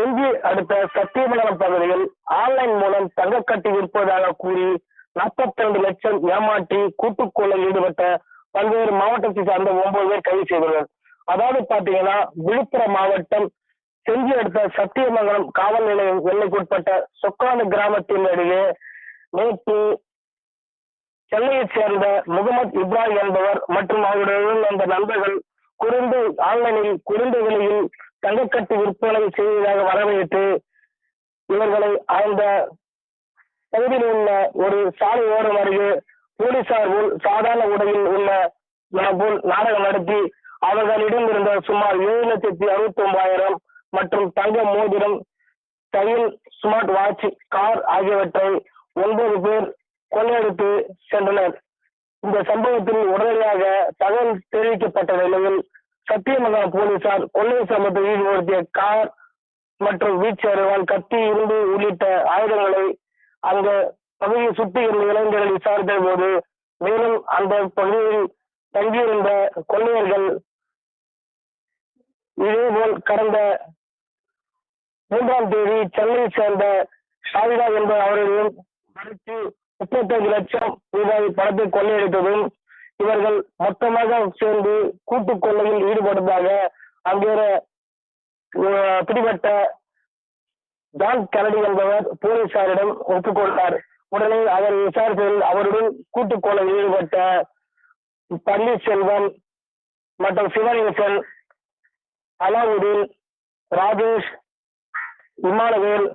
செஞ்சி அடுத்த சத்தியமங்கலம் பகுதியில் ஆன்லைன் மூலம் தங்கக்கட்டி விற்பதாக கூறி நாற்பத்தி ரெண்டு லட்சம் ஏமாற்றி கூட்டுக்கொள்ளையில் ஈடுபட்ட பல்வேறு மாவட்டத்தை சார்ந்த ஒன்பது பேர் கைது செய்துள்ளனர். அதாவது பாத்தீங்கன்னா விழுப்புரம் மாவட்டம் செஞ்சி அடுத்த சத்தியமங்கலம் காவல் நிலையம் எல்லைக்குட்பட்ட சொக்காடு கிராமத்தின் அருகே நேற்று சென்னையைச் சேர்ந்த முகமது இப்ராஹிம் என்பவர் மற்றும் அவருடன் அந்த நண்பர்கள் குறைந்த ஆன்லைனில் குறைந்த விலையில் தங்கக்கட்டு விற்பனை செய்வதாக வரவேற்று இவர்களை அந்த பகுதியில் உள்ள ஒரு சாலை ஓரம் அருகே போலீசார் போல் சாதாரண உடையில் உள்ள போல் நாடகம் நடத்தி அவர்களிடம் இருந்த சுமார் ஏழு லட்சத்தி அறுபத்தி ஒன்பதாயிரம் மற்றும் தங்க மோதிரம் கையில் ஸ்மார்ட் வாட்ச் கார் ஆகியவற்றை ஒன்பது பேர் கொள்ளையடித்து சென்றனர். இந்த சம்பவத்தில் உடனடியாக தகவல் தெரிவிக்கப்பட்ட நிலையில் சத்தியமங்கலம் போலீசார் கொள்ளை சம்பவத்தில் ஈடுபடுத்திய கார் மற்றும் வீச்சறிவால் கத்தி இரும்பு உள்ளிட்ட ஆயுதங்களை அந்த பகுதியை சுற்றி இருந்த இளைஞர்கள் விசாரித்த போது மேலும் அந்த பகுதியில் தங்கியிருந்த கொள்ளையர்கள் இதேபோல் கடந்த மூன்றாம் தேதி சென்னையை சேர்ந்த ஷாவிதா என்பவர் அவர்களிடம் மறைத்து முப்பத்தஞ்சு லட்சம் ரூபாய் பணத்தை கொள்ளையடித்ததும் இவர்கள் மொத்தமாக சேர்ந்து கூட்டு கொள்ளையில் ஈடுபடுவதாக அங்கே பிடிபட்ட ஜான் கனடி என்பவர் போலீசாரிடம் ஒப்புக்கொண்டார் உடனே அவர் விசாரித்ததில் அவருடன் கூட்டு கொள்ளையில் ஈடுபட்ட பன்னீர்செல்வம் மற்றும் சிவநேசன் அலாவுதீன் ராஜேஷ் இமானுவேல்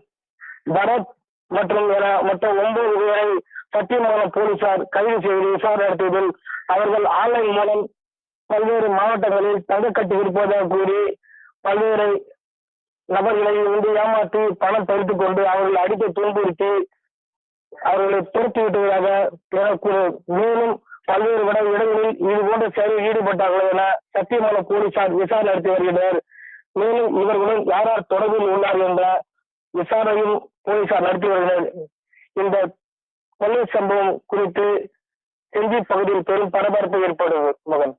பரத் மற்றும் என மொத்தம் ஒன்பது பேரை சத்தியமங்கலம் போலீசார் கைது செய்து விசாரணை நடத்தியதில் அவர்கள் ஆன்லைன் மூலம் பல்வேறு மாவட்டங்களில் தங்கக்கட்டு இருப்பதாக கூறி பல்வேறு நபர்களை வந்து ஏமாற்றி பணம் பறித்துக் கொண்டு அவர்களை அடித்து துன்புறுத்தி அவர்களை துரத்தி விட்டதாக எனக்கூறு மேலும் பல்வேறு விட இடங்களில் இது போன்ற செயலில் ஈடுபட்டார்கள் என சத்தியமான போலீசார் விசாரணை நடத்தி வருகின்றனர். மேலும் இவர்களுடன் யார் யார் தொடர்பில் உள்ளார் என்ற விசாரணையும் போலீசார் நடத்தி வருகின்றனர் இந்த கொள்ளை சம்பவம் குறித்து செஞ்சி பகுதியில் பெரும் பரபரப்பு ஏற்படுவது மகன்.